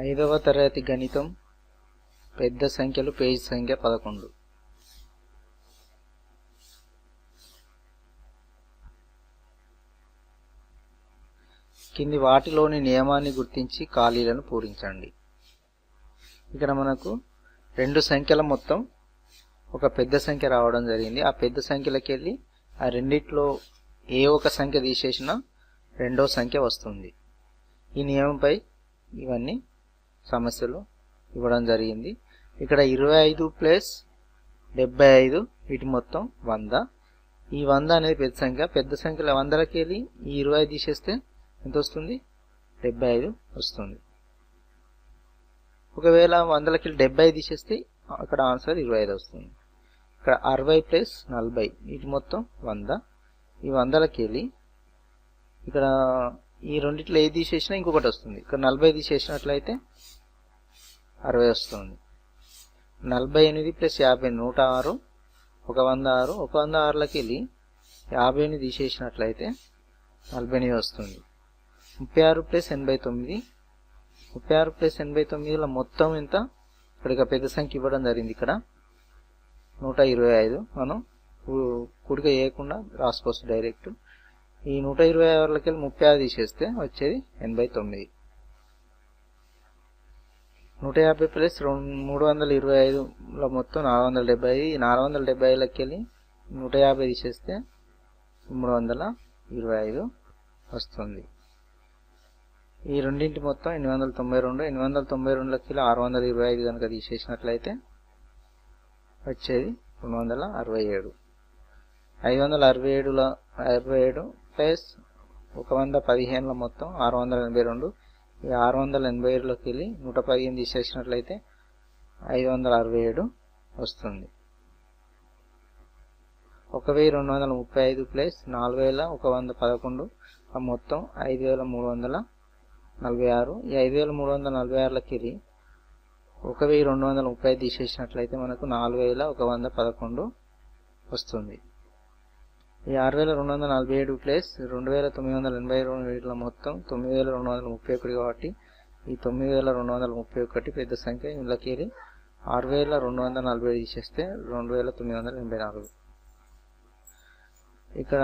ఐదవ తరగతి గణితం పెద్ద సంఖ్యలు పేజీ సంఖ్య పదకొండు. కింది వాటిలోని నియమాన్ని గుర్తించి ఖాళీలను పూరించండి. ఇక్కడ మనకు రెండు సంఖ్యల మొత్తం ఒక పెద్ద సంఖ్య రావడం జరిగింది. ఆ పెద్ద సంఖ్యలకి వెళ్ళి ఆ రెండిట్లో ఏ ఒక సంఖ్య తీసేసినా రెండో సంఖ్య వస్తుంది. ఈ నియమంపై ఇవన్నీ సమస్యలు ఇవ్వడం జరిగింది. ఇక్కడ ఇరవై ఐదు ప్లస్ డెబ్బై ఐదు వీటి మొత్తం వంద. ఈ వంద అనేది పెద్ద సంఖ్య. పెద్ద సంఖ్యలో వందలకి వెళ్ళి ఈ ఇరవై తీసేస్తే ఎంత వస్తుంది? డెబ్బై ఐదు వస్తుంది. ఒకవేళ వందలకి వెళ్ళి డెబ్బై ఐదు తీసేస్తే అక్కడ ఆన్సర్ ఇరవై ఐదు వస్తుంది. ఇక్కడ అరవై ప్లస్ నలభై వీటి మొత్తం వంద. ఈ వందలకి వెళ్ళి ఇక్కడ ఈ రెండిట్లో ఏది తీసేసినా ఇంకొకటి వస్తుంది. ఇక్కడ నలభై తీసేసినట్లయితే అరవై వస్తుంది. నలభై ఎనిమిది ప్లస్ యాభై నూట ఆరు ఒక వంద ఆరు ఒక వంద ఆరులకి వెళ్ళి యాభై ఎనిమిది తీసేసినట్లయితే నలభై ఎనిమిది వస్తుంది. ముప్పై ఆరు ప్లస్ ఎనభై తొమ్మిది ముప్పై ఆరు ప్లస్ ఎనభై తొమ్మిదిలో మొత్తం ఎంత? ఇక్కడ పెద్ద సంఖ్య ఇవ్వడం జరిగింది ఇక్కడ. నూట ఇరవై ఐదు. మనం కుడిగా వేయకుండా రాసుకోవచ్చు డైరెక్ట్. ఈ నూట ఇరవై ఆరులకి వెళ్ళి ముప్పై ఆరు తీసేస్తే వచ్చేది ఎనభై తొమ్మిది. నూట యాభై ప్లస్ రెండు మూడు వందల ఇరవై ఐదులో మొత్తం నాలుగు వందల డెబ్బై ఐదు నాలుగు వందల డెబ్బై ఐదులకి వెళ్ళి నూట యాభై తీసేస్తే మూడు వందల ఇరవై ఐదు వస్తుంది. ఈ రెండింటి మొత్తం ఎనిమిది వందల తొంభై రెండు ఎనిమిది వందల తొంభై రెండులకి వెళ్ళి ఆరు వందల ఇరవై ఐదు కనుక తీసేసినట్లయితే వచ్చేది రెండు వందల అరవై ఏడు. ఐదు వందల అరవై ఏడుల అరవై ఏడు ప్లస్ ఒక వంద పదిహేనుల మొత్తం ఆరు వందల ఎనభై రెండు ఈ ఆరు వందల ఎనభై ఏడులోకి వెళ్ళి నూట పదిహేను తీసేసినట్లయితే ఐదు వందల అరవై ఏడు వస్తుంది. ఒక వెయ్యి రెండు వందల ముప్పై ఐదు ప్లస్ నాలుగు వేల ఒక వంద పదకొండు ఆ మొత్తం ఐదు వేల మూడు వందల నలభై ఆరు ఈ ఐదు వేల మూడు వందల నలభై ఆరులకి వెళ్ళి ఒక వెయ్యి రెండు వందల ముప్పై తీసేసినట్లయితే మనకు నాలుగు వేల ఒక వంద పదకొండు వస్తుంది. ఈ ఆరు వేల రెండు వందల నలభై ఏడు ప్లస్ రెండు వేల తొమ్మిది వందల ఎనభై రెండు వీటిలో మొత్తం తొమ్మిది వేల రెండు వందల ముప్పై ఒకటి కాబట్టి ఈ తొమ్మిది వేల రెండు వందల ముప్పై ఒకటి పెద్ద సంఖ్య ఇందులోకి వెళ్ళి ఆరు వేల రెండు వందల నలభై ఐదు తీసేస్తే రెండు వేల తొమ్మిది వందల ఎనభై నాలుగు. ఇక్కడ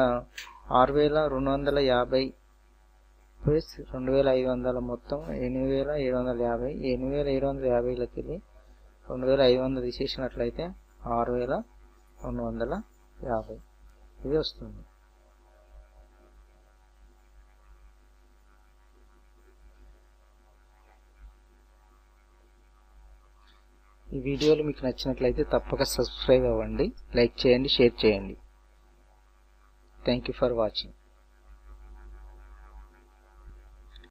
ఆరు వేల రెండు వందల యాభై ప్లస్ రెండు వేల ఐదు వందల మొత్తం ఎనిమిది వేల ఏడు వందల యాభై ఎనిమిది వేల ఏడు వందల యాభైలోకి వెళ్ళి రెండు వేల ఐదు వందలు తీసేసినట్లయితే ఆరు వేల రెండు వందల యాభై. ఇది వస్తుంది. ఈ వీడియోలు మీకు నచ్చినట్లయితే తప్పక సబ్స్క్రైబ్ అవ్వండి లైక్ చేయండి షేర్ చేయండి. Thank you for watching